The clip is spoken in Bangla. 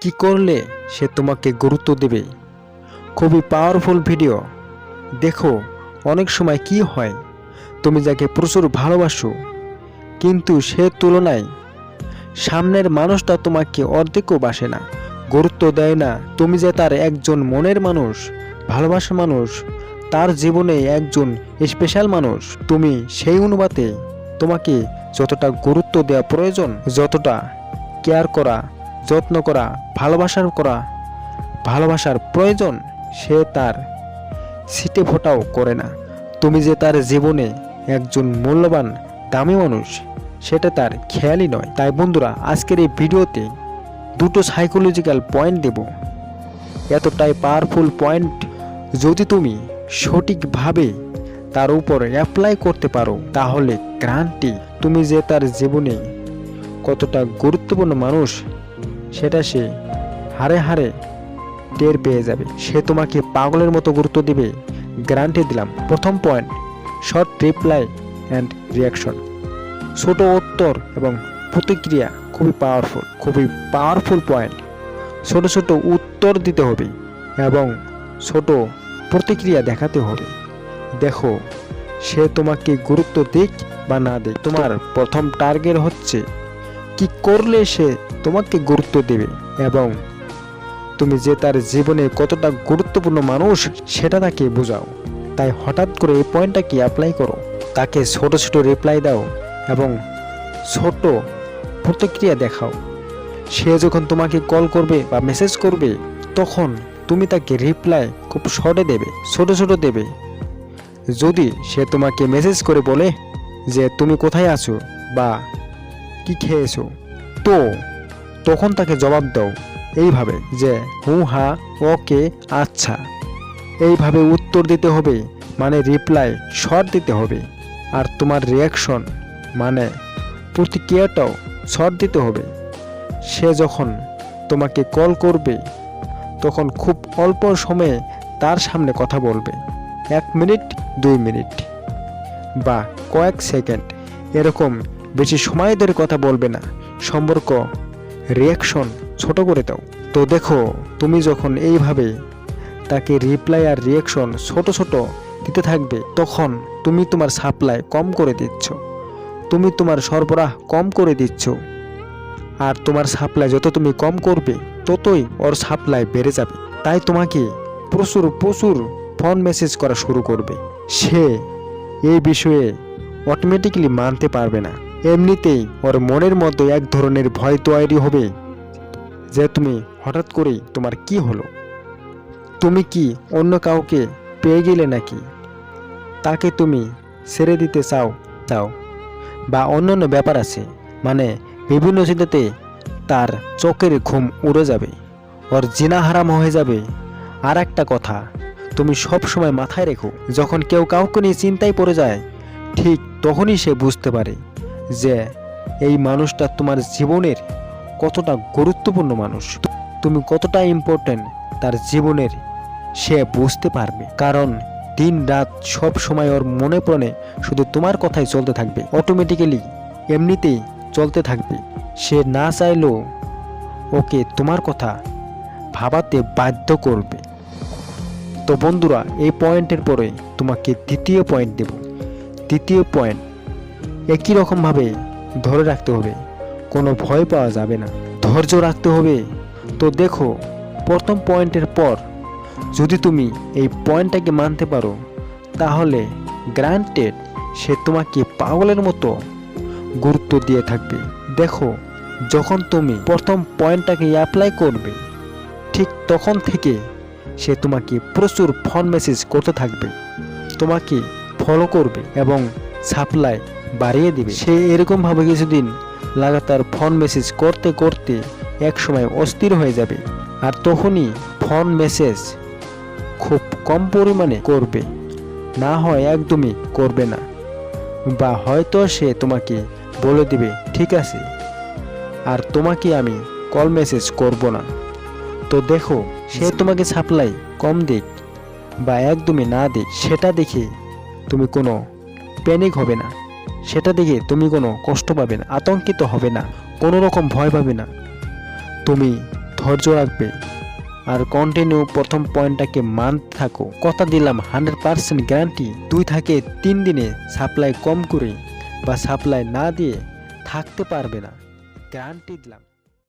কি করলে সে তোমাকে গুরুত্ব দেবে? খুবই পাওয়ারফুল ভিডিও দেখো, অনেক সময় কি হয়, তুমি যাকে প্রচুর ভালোবাসো, কিন্তু সে তুলনায় সামনের মানুষটা তোমাকে অর্ধেকও বাসে না, গুরুত্ব দেয় না। তুমি যে তার একজন মনের মানুষ, ভালোবাসার মানুষ, তার জীবনে একজন স্পেশাল মানুষ, তুমি সেই অনুপাতে তোমাকে যতটা গুরুত্ব দেওয়া প্রয়োজন, যতটা কেয়ার করা যত্ন করা, ভালোবাসার করা, ভালোবাসার প্রয়োজন সে তার সিটে ফোটাও করে না। তুমি যে তার জীবনে একজন মূল্যবান, দামি মানুষ, সেটা তার খেয়ালই নয়। তাই বন্ধুরা, আজকের এই ভিডিওতে দুটো সাইকোলজিক্যাল পয়েন্ট দেব। এতটাই পাওয়ারফুল পয়েন্ট যদি তুমি সঠিকভাবে তার উপর অ্যাপ্লাই করতে পারো, তাহলে গ্রান্টি, তুমি যে তার জীবনে কতটা গুরুত্বপূর্ণ মানুষ সেটা সে হারে হারে টের পেয়ে যাবে। সে তোমাকে পাগলের মতো গুরুত্ব দিবে। গ্যারান্টি দিলাম। প্রথম point short reply and reaction ছোট উত্তর এবং প্রতিক্রিয়া খুবই পাওয়ারফুল খুবই পাওয়ারফুল পয়েন্ট ছোট ছোট উত্তর দিতে হবে এবং ছোট প্রতিক্রিয়া দেখাতে হবে। দেখো, সে তোমাকে গুরুত্ব দিক বা না দিক। তোমার প্রথম টার্গেট হচ্ছে কি করলে সে তোমাকে গুরুত্ব দেবে? এবং তুমি যে তার জীবনে কতটা গুরুত্বপূর্ণ মানুষ, সেটা তাকে বোঝাও। তাই হঠাৎ করে এই পয়েন্টটাকে অ্যাপ্লাই করো? তাকে ছোট ছোট রিপ্লাই দাও এবং ছোট প্রতিক্রিয়া দেখাও। সে যখন তোমাকে কল করবে বা মেসেজ করবে, তখন তুমি তাকে রিপ্লাই খুব শর্টে দেবে, ছোট ছোট দেবে। যদি সে তোমাকে মেসেজ করে বলে যে, তুমি কোথায় আছো? বা কি খেয়েছো? তো, তখন তাকে জবাব দাও, এইভাবে যে, হু, হা, ওকে আচ্ছা। এইভাবে উত্তর দিতে হবে মানে রিপ্লাই শর্ট দিতে হবে। আর তোমার রিয়াকশন মানে প্রতিক্রিয়াটাও শর্ট দিতে হবে। সে যখন তোমাকে কল করবে, তখন খুব অল্প সময়ে তার সামনে কথা বলবে। এক মিনিট, দুই মিনিট বা কয়েক সেকেন্ড, এরকম বেশি সময় ধরে কথা বলবে না। সম্পর্ক রিয়াকশন ছোট করে দাও। তো দেখো, তুমি যখন এইভাবে তাকে রিপ্লাই আর রিয়াকশন ছোট ছোট দিতে থাকবে, তখন তুমি তোমার সাপ্লাই কম করে দিচ্ছ। তুমি তোমার সরবরাহ কম করে দিচ্ছ। আর তোমার সাপ্লাই যত তুমি কম করবে, ততই ওর সাপ্লাই বেড়ে যাবে। তাই তোমাকে প্রচুর প্রচুর ফোন মেসেজ করা শুরু করবে। সে এই বিষয়ে অটোমেটিক্যালি মানতে পারবে না। এমনিতেই ওর মনের মধ্যে এক ধরনের ভয় তৈরি হবে যে তুমি হঠাৎ করেই তোমার কি হলো? তুমি কি অন্য কাউকে পেয়ে গেলে নাকি? তাকে তুমি ছেড়ে দিতে চাও চাও বা অন্যান্য ব্যাপার আছে মানে বিভিন্ন চিন্তাতে তার চোখের ঘুম উড়ে যাবে, ওর জিনা হারাম হয়ে যাবে। আর একটা কথা, তুমি সব সময় মাথায় রেখো, যখন কেউ কাউকে নিয়ে চিন্তায় পড়ে যায়, ঠিক তখনই সে বুঝতে পারে যে এই মানুষটা তোমার জীবনের কতটা গুরুত্বপূর্ণ মানুষ। তুমি কতটা ইম্পর্টেন্ট তার জীবনের সে বুঝতে পারবে। কারণ দিন রাত সব সময় ওর মনে প্রাণে শুধু তোমার কথাই চলতে থাকবে। অটোমেটিক্যালি এমনিতেই চলতে থাকবে। সে না চাইলেও ওকে তোমার কথা ভাবাতে বাধ্য করবে। তো বন্ধুরা, এই পয়েন্টের পরে তোমাকে দ্বিতীয় পয়েন্ট দেব। দ্বিতীয় পয়েন্ট একই রকমভাবে ধরে রাখতে হবে। কোনো ভয় পাওয়া যাবে না। ধৈর্য রাখতে হবে। তো দেখো, প্রথম পয়েন্টের পর যদি তুমি এই পয়েন্টটাকে মানতে পারো, তাহলে গ্রান্টেড সে তোমাকে পাগলের মতো গুরুত্ব দিয়ে থাকবে। দেখো, যখন তুমি প্রথম পয়েন্টটাকে অ্যাপ্লাই করবে, ঠিক তখন থেকে সে তোমাকে প্রচুর ফোন মেসেজ করতে থাকবে। তোমাকে ফলো করবে এবং সাপ্লাই বাড়িয়ে দিবে। সে এরকমভাবে কিছুদিন লাগাতার ফোন মেসেজ করতে করতে এক সময় অস্থির হয়ে যাবে আর তখনই ফোন মেসেজ খুব কম পরিমাণে করবে। না হয় একদমই করবে না। বা হয়তো সে তোমাকে বলে দিবে, ঠিক আছে। আর তোমাকে আমি কল মেসেজ করব না। তো দেখো, সে তোমাকে সাপ্লাই কম দিক বা একদমই না দিক, সেটা দেখে তুমি কোনো প্যানিক হবে না। সেটা দেখে তুমি কোনো কষ্ট পাবে না, আতঙ্কিত হবে না, কোনো রকম ভয় পাবে না। তুমি ধৈর্য রাখবে আর কন্টিনিউ প্রথম পয়েন্টটাকে মানতে থাকো। কথা দিলাম হান্ড্রেড পার্সেন্ট গ্যারান্টি দুই থাকে তিন দিনে সাপ্লাই কম করে বা সাপ্লাই না দিয়ে থাকতে পারবে না। গ্যারান্টি দিলাম।